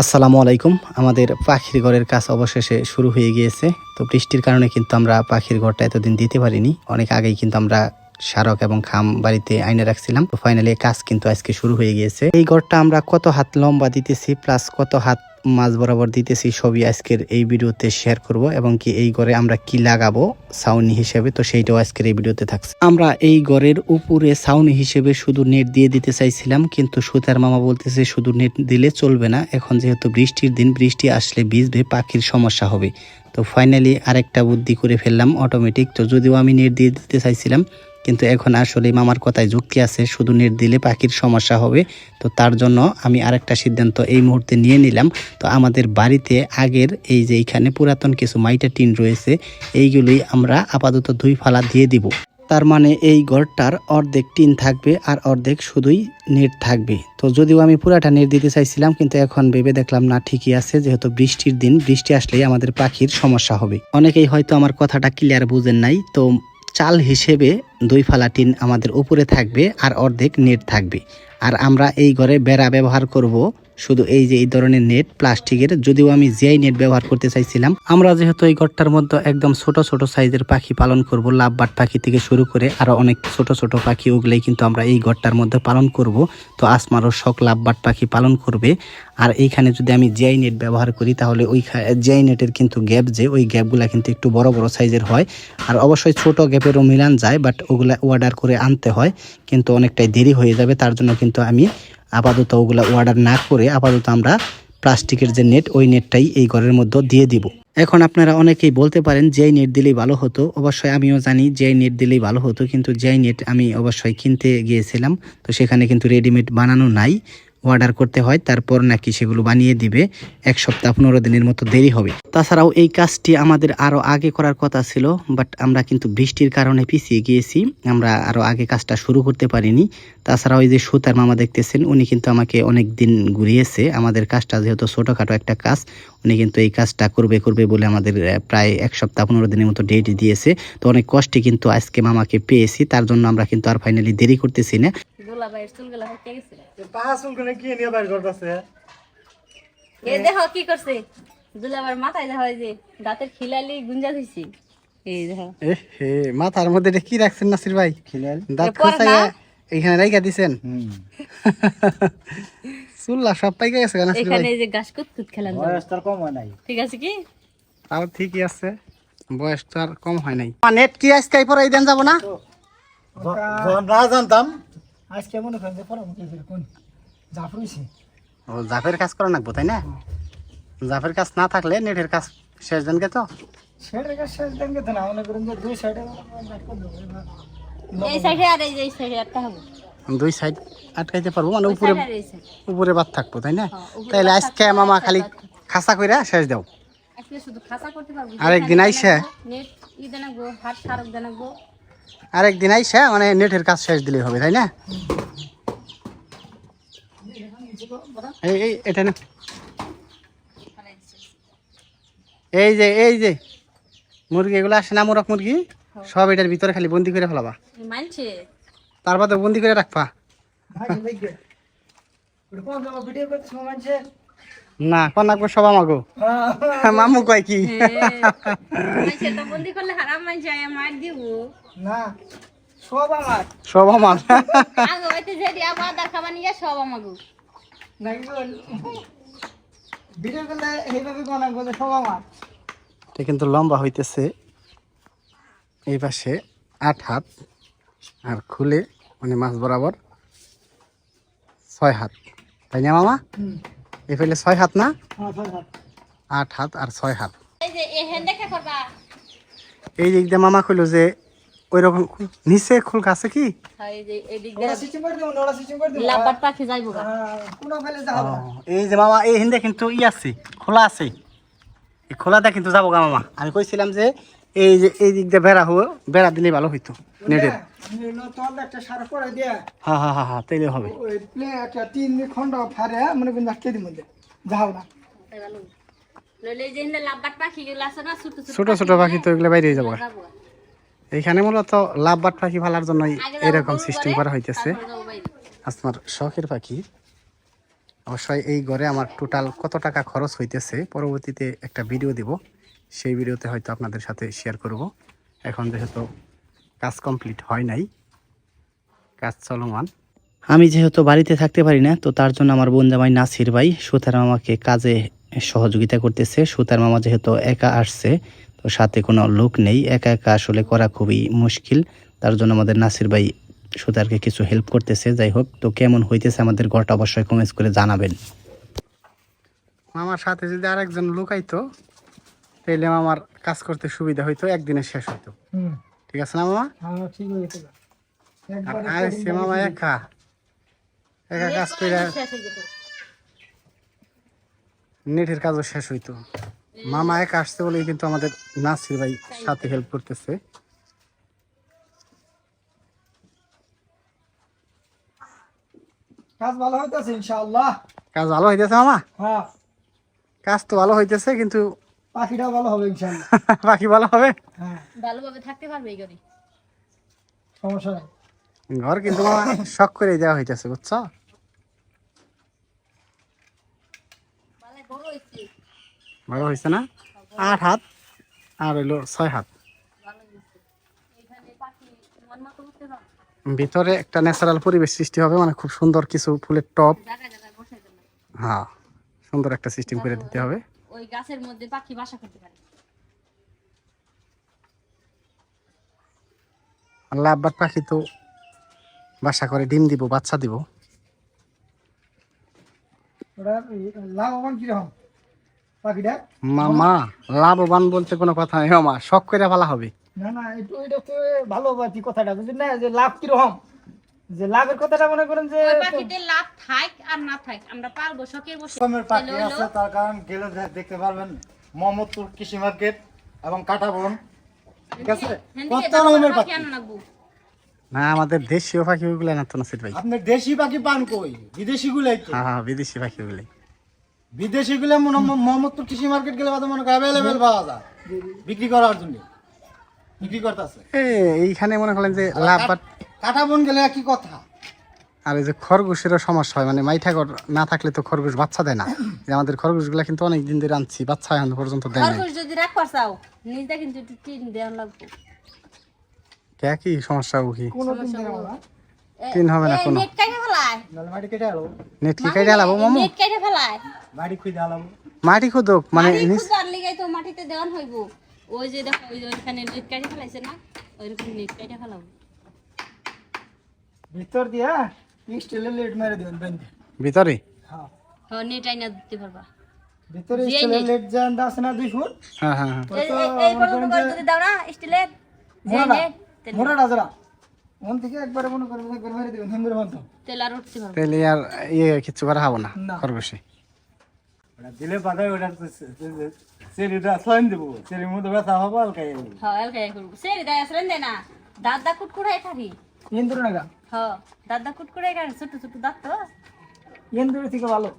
আসসালামু আলাইকুম। আমাদের পাখির ঘরের কাজ অবশেষে শুরু হয়ে গিয়েছে। তো বৃষ্টির কারণে কিন্তু আমরা পাখির ঘরটা এতদিন দিতে পারিনি। অনেক আগেই কিন্তু আমরা সারক এবং খাম বাড়িতে আইনে রাখছিলাম। তো ফাইনালি কাজ কিন্তু আজকে শুরু হয়ে গিয়েছে। এই ঘরটা আমরা কত হাত লম্বা দিতেছি প্লাস কত হাত মাঝ বরাবর দিতেছি সবই আজকের এই ভিডিওতে শেয়ার করব এবং কি এই ঘরে আমরা কি লাগাবো সাউনি হিসেবে, তো সেইটাও আজকের এই ভিডিওতে থাকছে। আমরা এই ঘরের উপরে সাউনি হিসেবে শুধু নেট দিয়ে দিতে চাইছিলাম, কিন্তু সুতার মামা বলতেছে শুধু নেট দিলে চলবে না। এখন যেহেতু বৃষ্টির দিন, বৃষ্টি আসলে ভিজবে, পাখির সমস্যা হবে। তো ফাইনালি আরেকটা বুদ্ধি করে ফেললাম অটোমেটিক তো যদিও আমি নেট দিয়ে দিতে চাইছিলাম কিন্তু এখন আসলে মামার কথায় যুক্তি আছে, শুধু নেট দিলে পাখির সমস্যা হবে। তো তার জন্য আমি আরেকটা সিদ্ধান্ত এই মুহূর্তে নিয়ে নিলাম। তো আমাদের বাড়িতে আগের এই যে এইখানে পুরাতন কিছু মাইটা টিন রয়েছে, এইগুলোই আমরা আপাতত দুই ফালা দিয়ে দিব। তার মানে এই ঘরটার অর্ধেক টিন থাকবে আর অর্ধেক শুধুই নেট থাকবে। তো যদিও আমি পুরাটা নেট দিতে চাইছিলাম, কিন্তু এখন ভেবে দেখলাম না, ঠিকই আছে, যেহেতু বৃষ্টির দিন, বৃষ্টি আসলেই আমাদের পাখির সমস্যা হবে। অনেকেই হয়তো আমার কথাটা ক্লিয়ার বুঝেন নাই, তো চাল হিসেবে দুই ফালা টিন আমাদের উপরে থাকবে আর অর্ধেক নেট থাকবে। আর আমরা এই ঘরে বেড়া ব্যবহার করব শুধু এই যে এই ধরনের নেট প্লাস্টিকের, যদিও আমি জিআই নেট ব্যবহার করতে চাইছিলাম, আমরা যেহেতু এই ঘরটার মধ্যে একদম ছোট ছোট সাইজের পাখি পালন করব, লাভবাট পাখি থেকে শুরু করে আরও অনেক ছোট ছোট পাখি ওগুলাই কিন্তু আমরা এই ঘরটার মধ্যে পালন করব। তো আসমারও শখ লাভবাট পাখি পালন করবে। আর এইখানে যদি আমি জিআই নেট ব্যবহার করি, তাহলে ওই জিআই নেটের কিন্তু গ্যাপ যে, ওই গ্যাপগুলা কিন্তু একটু বড় বড় সাইজের হয়। আর অবশ্যই ছোট গ্যাপেরও মিলান যায় বাট ওগুলা অর্ডার করে আনতে হয়, কিন্তু অনেকটাই দেরি হয়ে যাবে, তার জন্য কিন্তু আমি আপাতত ওগুলো অর্ডার না করে আপাতত আমরা প্লাস্টিকের যে নেট ওই নেটটাই এই ঘরের মধ্যে দিয়ে দিব। এখন আপনারা অনেকেই বলতে পারেন, যেই নেট দিলেই ভালো হতো। অবশ্যই আমিও জানি যেই নেট দিলেই ভালো হতো, কিন্তু যেই নেট আমি অবশ্যই কিনতে গিয়েছিলাম, তো সেখানে কিন্তু রেডিমেড বানানো নাই। অর্ডার করতে হয়, তারপর নাকি সেগুলো বানিয়ে দিবে। এক সপ্তাহ পনেরো দিনের মতো দেরি হবে। তাছাড়াও এই কাজটি আমাদের আরও আগে করার কথা ছিল বাট আমরা কিন্তু বৃষ্টির কারণে পিছিয়ে গিয়েছি। আমরা আরও আগে কাজটা শুরু করতে পারিনি। তাছাড়া ওই যে সুতার মামা দেখতেছেন, উনি কিন্তু আমাকে অনেক দিন ঘুরিয়েছে। আমাদের কাজটা যেহেতু ছোটোখাটো একটা কাজ, উনি কিন্তু এই কাজটা করবে করবে বলে আমাদের প্রায় এক সপ্তাহ পনেরো দিনের মতো ডেট দিয়েছে। তো অনেক কষ্টে কিন্তু আজকে মামাকে পেয়েছি, তার জন্য আমরা কিন্তু আর ফাইনালি দেরি করতেছি না। দোলা ভাইয়ের চুলগুলা হইতে গেছিল পাঁচ চুলকনে কি নিয়ে বাইর করতেছে? এই দেখো কি করছে? দুলাবার মাথায় দেখো যে দাঁতের খিলালি গুঞ্জা দিছি। এই দেখো। এ হে মাথার মধ্যে এটা কি রাখছেন নাসির ভাই? দাঁত এ পরে খোঁচাইয়া না? এইখানে রাইখা দিছেন? চুল্লা সব পাইকে গেছে কেন নাসির ভাই। এখানে এই যে ঘাস কুতকুত যাবে। বয়স তোর কম হয় নাই। ঠিক আছে কি? তাও ঠিকই আছে। বয়স তো আর কম হয় নাই। নেট কি আজকে পরে দেন যাব না? না জানতাম। আজকে মনে করেন যে পরামর্শ কোন ও জাফের কাজ করা লাগবো তাই না? জাফের কাজ না থাকলে নেটের কাজ শেষ দিনকে তো। সেটার কাছে শেষ দিন গেছে না মনে করেন যে দুই সাইডে এই সাইডে আর এই যে সাইডে একটা হবে। দুই সাইড আটকাইতে পারব মানে উপরে উপরে বাদ থাকব তাই না? তাইলে বাদ আজকে মামা খালি খাসা কইরা শেষ দাও। আজকে শুধু খাসা আরেকদিন আইসা? নেট ই দেনাগো হাত সারক দেনাগো আরেকদিন আইসা মানে নেটের কাজ শেষ দিলেই হবে তাই না? এই এই এটা না। এই যে এই যে মুরগি এগুলো আসে না মোরক মুরগি? সব এটার ভিতরে খালি বন্দি করে ফেলাবা। মানছে? তার বাদে বন্দি করে রাখবা। ভিডিও করতে সময় মানছে? না কোন রাখব সব আমাগো। মামু কয় কি? বন্দি করলে হারাম মানছে মার দিব। না সব আমার। সব আমার। আগে হইতে যেটি আবার আদার নিয়ে সব আমাগো। নাকি ভিডিও করলে এইভাবে কোন বলে সব আমার? এটা কিন্তু লম্বা হইতেছে। এই পাশে আট হাত আর খুলে মানে মাছ বরাবর ছয় হাত। তাই না মামা? এই ফেলে ছয় হাত না? হ্যাঁ ছয় হাত। আট হাত আর ছয় হাত। এই যে এই হ্যান্ড দেখা করবা। এই দিক দিয়ে মামা কইলো যে ওই রকম নিচে খুল আছে কি? হ্যাঁ, এই যে এই করে করে যে মামা এই হিন্দে কিন্তু ই আছে খোলা আছে। এই খোলাটা কিন্তু যাব গা মামা। আমি কইছিলাম যে এই যে এই দিক দিয়ে বেড়া হো বেড়া দিলে ভালো হইতো নেটের। করে হ্যাঁ হ্যাঁ হ্যাঁ হ্যাঁ তাইলে হবে। তিন খন্ড ফারে মনে আটকে যাও না। ছোট ছোট ছোট পাখি তো এগুলো বাইরে যাব এইখানে মূলত লাভ বাট পাখি ফালার যাব এরকম সিস্টেম করা হইতেছে। আপনার শখের পাখি। অবশ্যই এই ঘরে আমার টোটাল কত টাকা খরচ হইতেছে পরবর্তীতে একটা ভিডিও দিব। সেই ভিডিওতে হয়তো আপনাদের সাথে শেয়ার করব। এখন যেহেতু কাজ কমপ্লিট হয় নাই কাজ চলমান। আমি যেহেতু বাড়িতে থাকতে পারি না তো তার জন্য আমার বোন জামাই নাসির ভাই সুতার মামাকে কাজে সহযোগিতা করতেছে। সুতার মামা যেহেতু একা আসছে তো সাথে কোনো লোক নেই। একা একা আসলে করা খুবই মুশকিল। তার জন্য আমাদের নাসির ভাই সুতারকে কিছু হেল্প করতেছে। যাই হোক তো কেমন হইতেছে আমাদের ঘরটা অবশ্যই কমেন্টস করে জানাবেন। মামার সাথে যদি আরেকজন লুকাইতো তাহলে আমার কাজ করতে সুবিধা হইতো একদিনে শেষ হইতো। ঠিক আছে না মামা? হ্যাঁ ঠিক হয়েছে আর একবারে মামা একা। একা কাজ করে শেষ যেত। নেটের কাজও শেষ হইতো। মামা একা আসতে বলেই কিন্তু আমাদের নাসির ভাই সাথে হেল্প করতেছে। কাজ ভালো হইতেছে ইনশাআল্লাহ। কাজ ভালো হইতেছে মামা? হ্যাঁ। কাজ তো ভালো হইতেছে কিন্তু পাখিটাও ভালো হবে ইনশাআল্লাহ। বাকি ভালো হবে? হ্যাঁ। ভালোভাবে থাকতে পারবে এই ঘরে? সমস্যা নাই। ঘর কিন্তু মামা শখ করে দেওয়া হইতেছে বুঝছ? ভালো বড় হয়েছে ভালো হয়েছে না? আট হাত আর হইল ছয় হাত। ভালো হয়েছে এখানে পাখি মন মতো উঠতে পারবে ভিতরে একটা ন্যাচারাল পরিবেশ সৃষ্টি হবে মানে খুব সুন্দর কিছু ফুলের টপ হ্যাঁ সুন্দর একটা সিস্টেম করে দিতে হবে। ওই গাছের মধ্যে পাখি বাসা করতে পারে। আল্লাহ আব্বার পাখি তো বাসা করে ডিম দিব বাচ্চা দিব। লাভবান কীরকম? পাখিটা? মামা লাভবান বলতে কোনো কথা নেই। মামা শখ করে ভালো হবে। না না একটু এটা তো ভালো বাকি কথাটা বুঝলেন না? যে লাভ কীরকম? যে লাভের কথাটা মনে করেন যে ওই পাখিতে লাভ থাক আর না থাক আমরা পালবো শখের বসে। রকমের পাখি আছে তার কারণ গেলে দেখতে পারবেন মোহাম্মদপুর কৃষি মার্কেট এবং কাটাবন ঠিক আছে? হ্যাঁ, কত রকমের পাখি। না আমাদের দেশীয় পাখি ওগুলো না তো নাসির ভাই। আপনি দেশি পাখি পান কই? বিদেশি গুলাই তো। হ্যাঁ হ্যাঁ বিদেশি পাখি ওগুলো বিদেশি গুলো মোহাম্মদপুর কৃষি মার্কেট গেলে মনে করেন অ্যাভেলেবেল পাওয়া যায়। বিক্রি করার জন্য। বিক্রি করতেছে। এইখানে মনে করেন যে লাভ বাট কাটাবন গেলে কি কথা। আর এই যে খরগোশেরও সমস্যা হয় মানে মাইঠাগর না থাকলে তো খরগোশ বাচ্চা দেয় না। যে আমাদের খরগোশগুলো কিন্তু অনেক দিন ধরে আনছি বাচ্চা এখন পর্যন্ত দেয় না যদি রাখবার চাও নিজটা কিন্তু টিন দেওয়া লাগবে। কে কি সমস্যা ও কি কোনো দিন দেখাবো না টিন হবে না কোনো? নেট কাটে ফেলায় মাটি কেটে আলো নেট কি কাইটা লাবো মামু? নেট কাটে ফেলায় খুঁজে মাটি খুদক মানে মাটি খুদার লিগাই তো মাটিতে দেওয়ান হইব। ওই যে দেখো ওই ওইখানে নেট কাটে ফেলাইছে না ওইরকম নেট কাটে ফেলাবো। ভিতর দিয়া স্টিলের লেট মেরে দিবেন বেঁধে। ভিতরে? হ্যাঁ। হ্যাঁ নেট আইনা দিতে পারবা। ভিতরে স্টিলের লেট যান আছে না দুই ফুট? হ্যাঁ হ্যাঁ হ্যাঁ। এই- করে দাও না স্টিলের যে নেট যারা মন থেকে একবারে মনে করেন একবার মেরে দিবেন হিন্দুর মতো। তেল আর উঠতে পারবে তাহলে আর ইয়ে কিছু করা হব না না। খরগোশে ওটা দিলে বাদায় ওটা সেরিটা সয়ন দেবো সেরির মধ্যে ব্যথা হবে হালকাই হ্যাঁ এলকাই করব। সেরি দাই আসলেন দে না। দাদা কুটকুড়াই থাকি হিন্দুর নাগা হ্যাঁ কুটকুড়াই ছোট ছোট দাঁত তো। হিন্দুর থেকে ভালো।